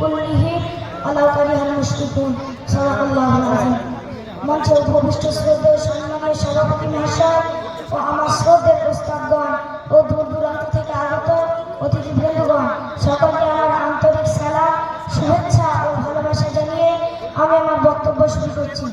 কুল্লিহি আলা কারিহাল মুশরিকুন সাল্লাল্লাহু আলাইহি মঞ্চে উপবিষ্ট শ্রদ্ধেয় সম্মানের সভাপতি মহাশয় ও আমার শ্রদ্ধের প্রস্তাবগণ ও দূর দূরান্ত থেকে আগত অতিথিবৃন্দগণ সকলকে আমার আন্তরিক সালাম, শুভেচ্ছা ও ভালোবাসা জানিয়ে আমি আমার বক্তব্য শুরু করছি।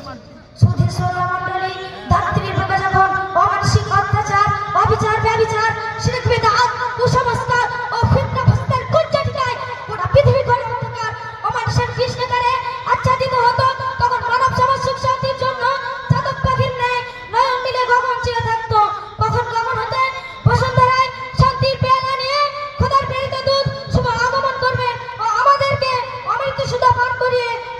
的。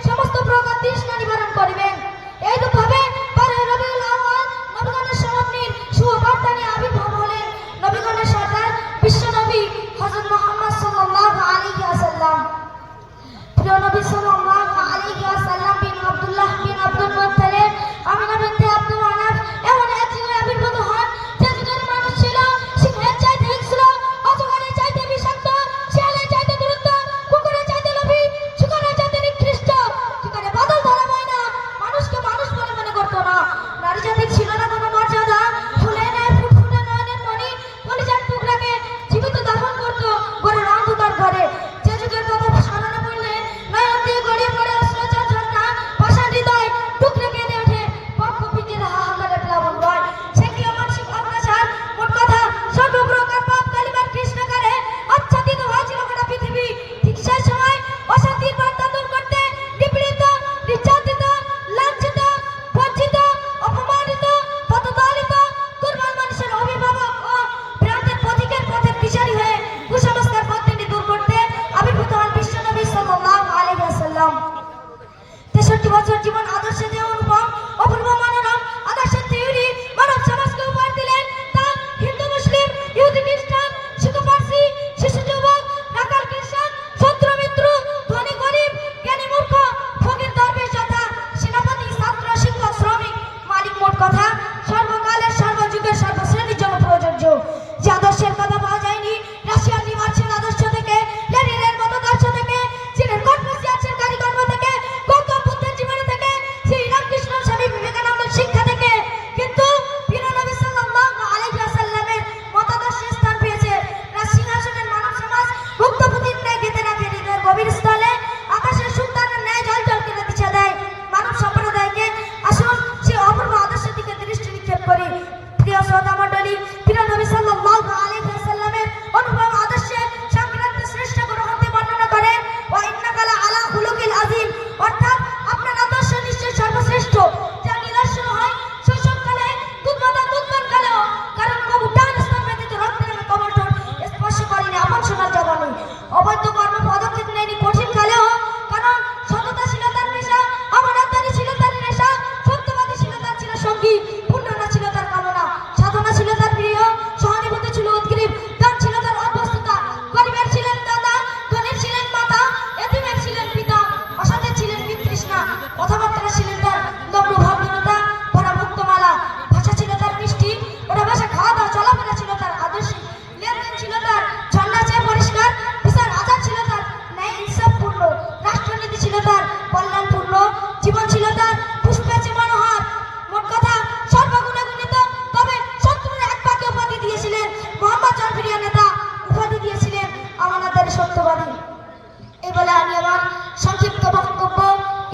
এই বলে আমি আমার সংক্ষিপ্ত বক্তব্য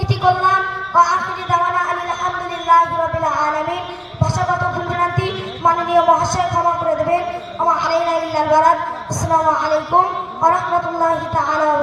ইতি করলাম। ও আখিরি দাওয়ানা আলহামদুলিল্লাহ রবিল আলমিন। ভাষাগত ভুলভ্রান্তি মাননীয় মহাশয় ক্ষমা করে দেবেন। আমার আলাইলা ইল্লাল বারাত আসসালামু আলাইকুম ওয়া রাহমাতুল্লাহি তাআলা ওয়া